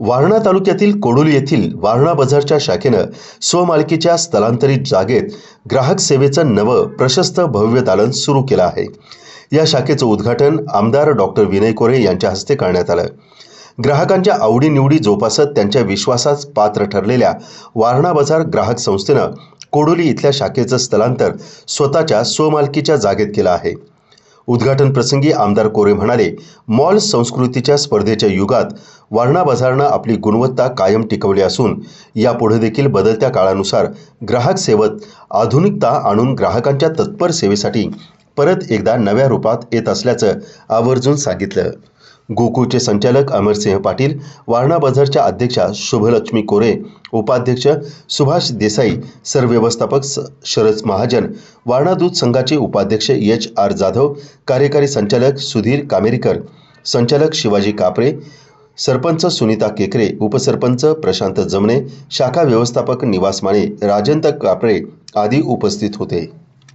वारणा तालुक्यातील कोडोली येथील वारणा बाजारच्या शाखेनं स्वमालकीच्या स्थलांतरित जागेत ग्राहक सेवेचं नवं प्रशस्त भव्य दालन सुरू केलं आहे. या शाखेचं उद्घाटन आमदार डॉक्टर विनय कोरे यांच्या हस्ते करण्यात आलं. ग्राहकांच्या आवडीनिवडी जोपासत त्यांच्या विश्वासास पात्र ठरलेल्या वारणा बाजार ग्राहक संस्थेनं कोडोली इथल्या शाखेचं स्थलांतर स्वतःच्या स्वमालकीच्या जागेत केलं आहे. उद्घाटन प्रसंगी आमदार कोरे म्हणाले मॉल संस्कृतीच्या स्पर्धेच्या युगात वारणा बाजारनं आपली गुणवत्ता कायम टिकवली असून यापुढे देखील बदलत्या काळानुसार ग्राहक सेवेत आधुनिकता आणून ग्राहकांच्या तत्पर सेवेसाठी परत एकदा नव्या रूपात येत असल्याचं आवर्जून सांगितलं. गोकुळचे संचालक अमरसिंह पाटील वारणा बाजारच्या अध्यक्षा शुभलक्ष्मी कोरे उपाध्यक्ष सुभाष देसाई सरव्यवस्थापक स- शरद महाजन वारणा दूध संघाचे उपाध्यक्ष एच आर जाधव कार्यकारी संचालक सुधीर कामेरीकर संचालक शिवाजी कापरे सरपंच सुनीता केकरे उपसरपंच प्रशांत जमणे शाखा व्यवस्थापक निवास माने राजंत कापरे आदी उपस्थित होते.